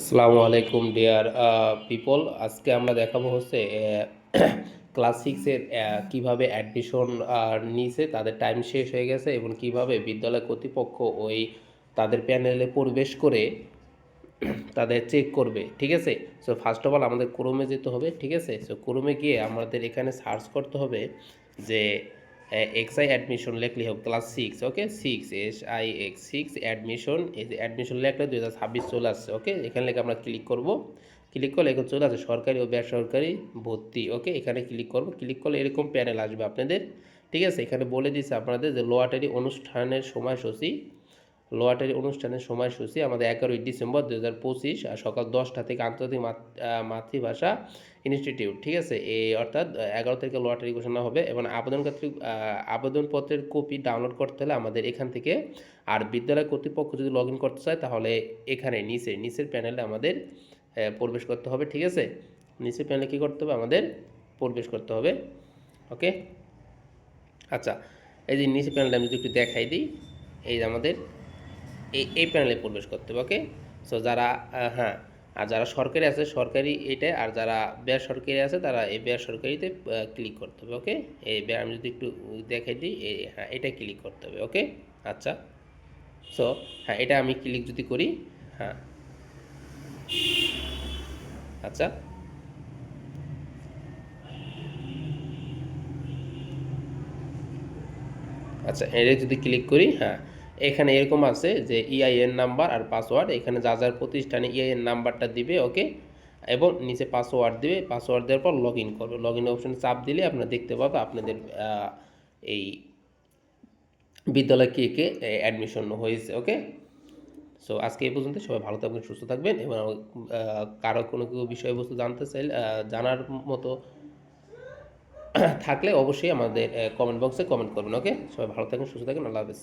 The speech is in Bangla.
আসসালামু আলাইকুম ডিয়ার পিপল আজকে আমরা দেখাবো হচ্ছে ক্লাস সিক্সের কীভাবে অ্যাডমিশন নিয়েছে তাদের টাইম শেষ হয়ে গেছে এবং কীভাবে বিদ্যালয় কর্তৃপক্ষ ওই তাদের প্যানেলে প্রবেশ করে তাদের চেক করবে, ঠিক আছে? সো ফার্স্ট অফ অল আমাদের ক্রোমে যেতে হবে, ঠিক আছে? সো ক্রোমে গিয়ে আমাদের এখানে সার্চ করতে হবে যে এক্স আই অ্যাডমিশন লেখলে হোক class six okay six S I X six admission এই অ্যাডমিশন লেখলে দু হাজার ছাব্বিশ চলে আসছে ওকে এখানে লেখে আমরা ক্লিক করব। ক্লিক করলে এখন চলে আসে সরকারি ও বেসরকারি ভর্তি ওকে এখানে ক্লিক করব। ক্লিক করলে এরকম প্যানেল আসবে আপনাদের, ঠিক আছে? এখানে বলে দিচ্ছে আপনাদের যে লোয়াটারি অনুষ্ঠানের সময়সূচি লোয়াটারি অনুষ্ঠানের সময়সূচি আমাদের এগারোই ডিসেম্বর দু হাজার পঁচিশ সকাল দশটা থেকে আন্তর্জাতিক মাত- মাতৃভাষা ইনস্টিটিউট, ঠিক আছে? এই অর্থাৎ এগারো তারিখে লটারি ঘোষণা হবে এবং আবেদনকারী আবেদনপত্রের কপি ডাউনলোড করতে হলে আমাদের এখান থেকে আর বিদ্যালয় কর্তৃপক্ষ যদি লগ ইন করতে চায় তাহলে এখানে নিচে, নিচের প্যানেলে আমাদের প্রবেশ করতে হবে, ঠিক আছে? নিচের প্যানেলে কী করতে হবে? আমাদের প্রবেশ করতে হবে, ওকে? আচ্ছা এই যে নিচের প্যানেলটা আমি যদি একটু দেখাই দিই, এই আমাদের এই এই প্যানেলে প্রবেশ করতে হবে ওকে সো যারা হ্যাঁ আর যারা সরকারি আছে, সরকারি এটা আর যারা বেসরকারি আছে, তারা এই বেসরকারিতে ক্লিক করতে হবে ওকে এই আমি যদি একটু দেখাই দিই হ্যাঁ এটা ক্লিক করতে হবে ওকে আচ্ছা। সো হ্যাঁ এটা আমি ক্লিক যদি করি হ্যাঁ। আচ্ছা। আচ্ছা এটা যদি ক্লিক করি হ্যাঁ। এখানে এরকম আছে যে ইআইএন নাম্বার আর পাসওয়ার্ড এখানে যা যার প্রতিষ্ঠানে ইআইএন নাম্বারটা দিবে ওকে এবং নিচে পাসওয়ার্ড দিবে পাসওয়ার্ড দেওয়ার পর লগ ইন করবে। লগ ইন অপশনে চাপ দিলে আপনারা দেখতে পাবে আপনাদের এই বিদ্যালয় কে কে অ্যাডমিশন হয়েছে ওকে সো আজকে এই পর্যন্ত সবাই ভালো থাকবেন, সুস্থ থাকবেন এবং কারও কোনো কিছু বিষয়বস্তু জানতে চাইলে জানার মতো থাকলে অবশ্যই আমাদের কমেন্ট বক্সে কমেন্ট করবেন ওকে সবাই ভালো থাকবেন, সুস্থ থাকবেন, আল্লাহ হাফেজ।